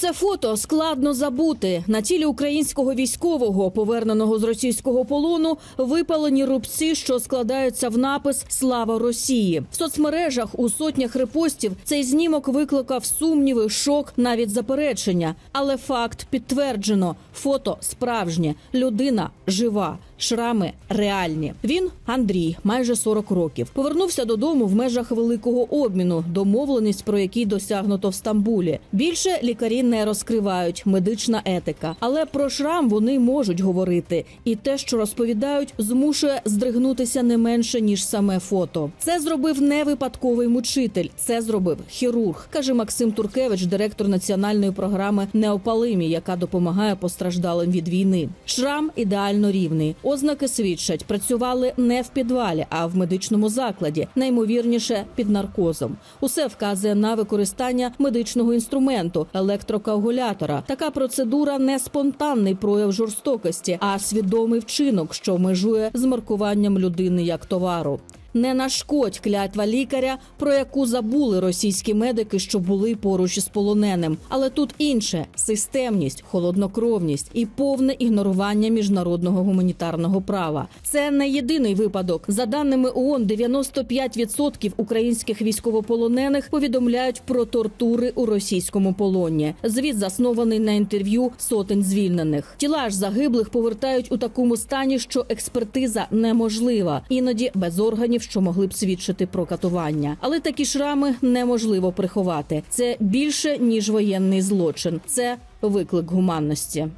Це фото складно забути. На тілі українського військового, поверненого з російського полону, випалені рубці, що складаються в напис Слава Росії. В соцмережах у сотнях репостів цей знімок викликав сумніви, шок, навіть заперечення. Але факт підтверджено: фото справжнє, людина жива. Шрами реальні. Він Андрій, майже 40 років. Повернувся додому в межах великого обміну, домовленість про який досягнуто в Стамбулі. Більше лікарі не розкривають медична етика, але про шрам вони можуть говорити. І те, що розповідають, змушує здригнутися не менше ніж саме фото. Це зробив не випадковий мучитель, це зробив хірург, каже Максим Туркевич, директор національної програми Неопалимі, яка допомагає постраждалим від війни. Шрам ідеально рівний. Ознаки свідчать, працювали не в підвалі, а в медичному закладі, наймовірніше під наркозом. Усе вказує на використання медичного інструменту електрокоагулятора. Така процедура не спонтанний прояв жорстокості, а свідомий вчинок, що межує з маркуванням людини як товару. Не нашкодь клятва лікаря, про яку забули російські медики, що були поруч із полоненим. Але тут інше системність, холоднокровність і повне ігнорування міжнародного гуманітарного права. Це не єдиний випадок. За даними ООН, 95% українських військовополонених повідомляють про тортури у російському полоні. Звіт заснований на інтерв'ю сотень звільнених. Тіла ж загиблих повертають у такому стані, що експертиза неможлива, іноді без органів, що могли б свідчити про катування. Але такі шрами неможливо приховати. Це більше ніж воєнний злочин. Це виклик гуманності.